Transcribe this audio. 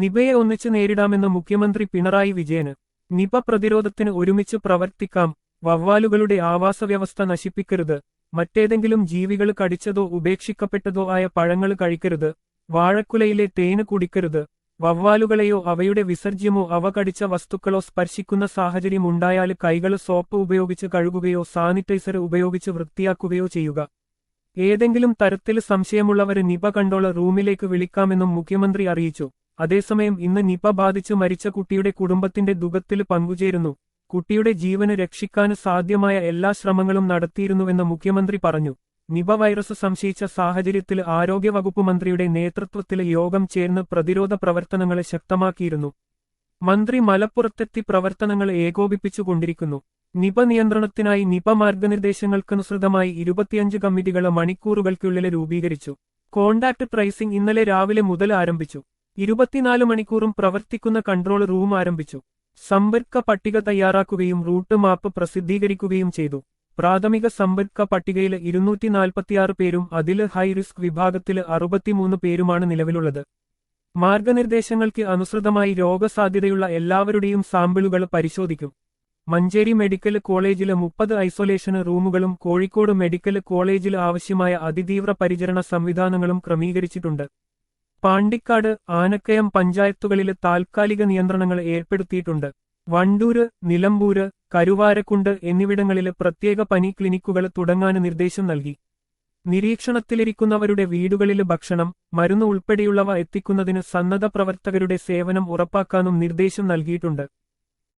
നിപയെ ഒന്നിച്ച് നേരിടാമെന്ന് മുഖ്യമന്ത്രി പിണറായി വിജയന് നിപ പ്രതിരോധത്തിന് ഒരുമിച്ച് പ്രവർത്തിക്കാം വവ്വാലുകളുടെ ആവാസവ്യവസ്ഥ നശിപ്പിക്കരുത് മറ്റേതെങ്കിലും ജീവികൾ കടിച്ചതോ ഉപേക്ഷിക്കപ്പെട്ടതോ ആയ പഴങ്ങൾ കഴിക്കരുത് വാഴക്കുലയിലെ തേന് കുടിക്കരുത് വവ്വാലുകളെയോ അവയുടെ വിസർജ്യമോ അവ കടിച്ച വസ്തുക്കളോ സ്പർശിക്കുന്ന സാഹചര്യം ഉണ്ടായാൽ കൈകൾ സോപ്പ് ഉപയോഗിച്ച് കഴുകുകയോ സാനിറ്റൈസർ ഉപയോഗിച്ച് വൃത്തിയാക്കുകയോ ചെയ്യുക. ഏതെങ്കിലും തരത്തിൽ സംശയമുള്ളവരെ നിപ കണ്ടോള റൂമിലേക്ക് വിളിക്കാമെന്നും മുഖ്യമന്ത്രി അറിയിച്ചു. അതേസമയം ഇന്ന് നിപ ബാധിച്ച് മരിച്ച കുട്ടിയുടെ കുടുംബത്തിന്റെ ദുഃഖത്തിൽ പങ്കുചേരുന്നു. കുട്ടിയുടെ ജീവന് രക്ഷിക്കാൻ സാധ്യമായ എല്ലാ ശ്രമങ്ങളും നടത്തിയിരുന്നുവെന്ന് മുഖ്യമന്ത്രി പറഞ്ഞു. നിപ വൈറസ് സംശയിച്ച സാഹചര്യത്തിൽ ആരോഗ്യവകുപ്പ് മന്ത്രിയുടെ നേതൃത്വത്തിൽ യോഗം ചേർന്ന് പ്രതിരോധ പ്രവർത്തനങ്ങളെ ശക്തമാക്കിയിരുന്നു. മന്ത്രി മലപ്പുറത്തെത്തി പ്രവർത്തനങ്ങൾ ഏകോപിപ്പിച്ചുകൊണ്ടിരിക്കുന്നു. നിപ നിയന്ത്രണത്തിനായി നിപ മാർഗനിർദ്ദേശങ്ങൾക്കനുസൃതമായി ഇരുപത്തിയഞ്ച് കമ്മിറ്റികൾ മണിക്കൂറുകൾക്കുള്ളിൽ രൂപീകരിച്ചു. കോണ്ടാക്ട് ട്രേസിംഗ് ഇന്നലെ രാവിലെ മുതൽ ആരംഭിച്ചു. ഇരുപത്തിനാല് മണിക്കൂറും പ്രവർത്തിക്കുന്ന കൺട്രോൾ റൂം ആരംഭിച്ചു. സമ്പർക്ക പട്ടിക തയ്യാറാക്കുകയും റൂട്ട് മാപ്പ് പ്രസിദ്ധീകരിക്കുകയും ചെയ്തു. പ്രാഥമിക സമ്പർക്ക പട്ടികയിൽ ഇരുന്നൂറ്റി നാൽപ്പത്തിയാറ് പേരും അതിൽ ഹൈ റിസ്ക് വിഭാഗത്തിൽ അറുപത്തിമൂന്ന് പേരുമാണ് നിലവിലുള്ളത്. മാർഗനിർദ്ദേശങ്ങൾക്ക് അനുസൃതമായി രോഗസാധ്യതയുള്ള എല്ലാവരുടെയും സാമ്പിളുകൾ പരിശോധിക്കും. മഞ്ചേരി മെഡിക്കൽ കോളേജിലെ മുപ്പത് ഐസൊലേഷൻ റൂമുകളും കോഴിക്കോട് മെഡിക്കൽ കോളേജിൽ ആവശ്യമായ അതിതീവ്ര പരിചരണ സംവിധാനങ്ങളും ക്രമീകരിച്ചിട്ടുണ്ട്. പാണ്ടിക്കാട് ആനക്കയം പഞ്ചായത്തുകളിലെ താൽക്കാലിക നിയന്ത്രണങ്ങൾ ഏർപ്പെടുത്തിയിട്ടുണ്ട്. വണ്ടൂര് നിലമ്പൂര് കരുവാരക്കുണ്ട് എന്നിവിടങ്ങളിലെ പ്രത്യേക പനി ക്ലിനിക്കുകൾ തുടങ്ങാൻ നിർദ്ദേശം നൽകി. നിരീക്ഷണത്തിലിരിക്കുന്നവരുടെ വീടുകളിലെ ഭക്ഷണം മരുന്ന് ഉൾപ്പെടെയുള്ളവ എത്തിക്കുന്നതിന് സന്നദ്ധ പ്രവർത്തകരുടെ സേവനം ഉറപ്പാക്കാനും നിർദ്ദേശം നൽകിയിട്ടുണ്ട്.